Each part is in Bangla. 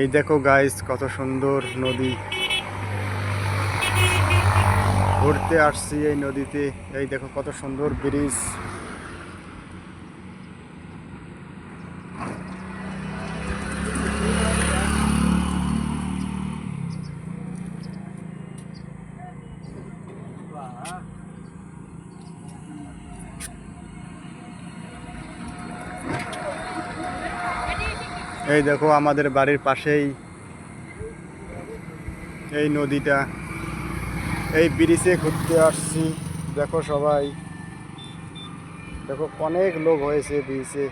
এই দেখো গাইস কত সুন্দর নদী। ঘুরতে আসছি এই নদীতে। এই দেখো কত সুন্দর ব্রিজ। এই দেখো আমাদের বাড়ির পাশেই এই নদীটা। এই ব্রিজে ঘুরতে আসছি। দেখো সবাই। দেখো অনেক লোক হয়েছে ব্রিজে।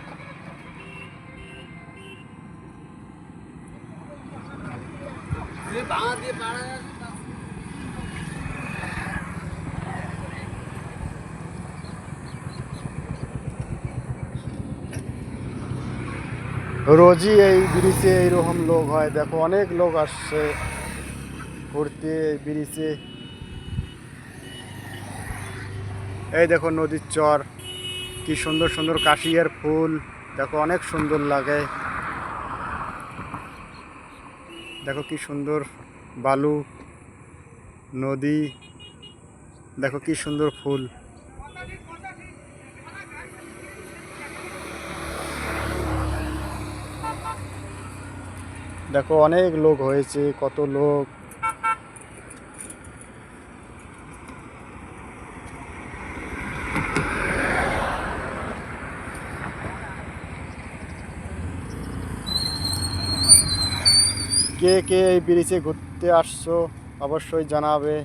রোজই এই ব্রিজে এইরকম লোক হয়। দেখো, অনেক লোক আসছে ঘুরতে এই ব্রিজে। এই দেখো নদীর চর, কি সুন্দর সুন্দর কাশিয়ার ফুল। দেখো, অনেক সুন্দর লাগে। দেখো, কি সুন্দর বালু, নদী। দেখো, কি সুন্দর ফুল। দেখো অনেক লোক হয়েছে কত লোক। কে কে এই ব্রিজে ঘুরতে আসছো অবশ্যই জানাবে।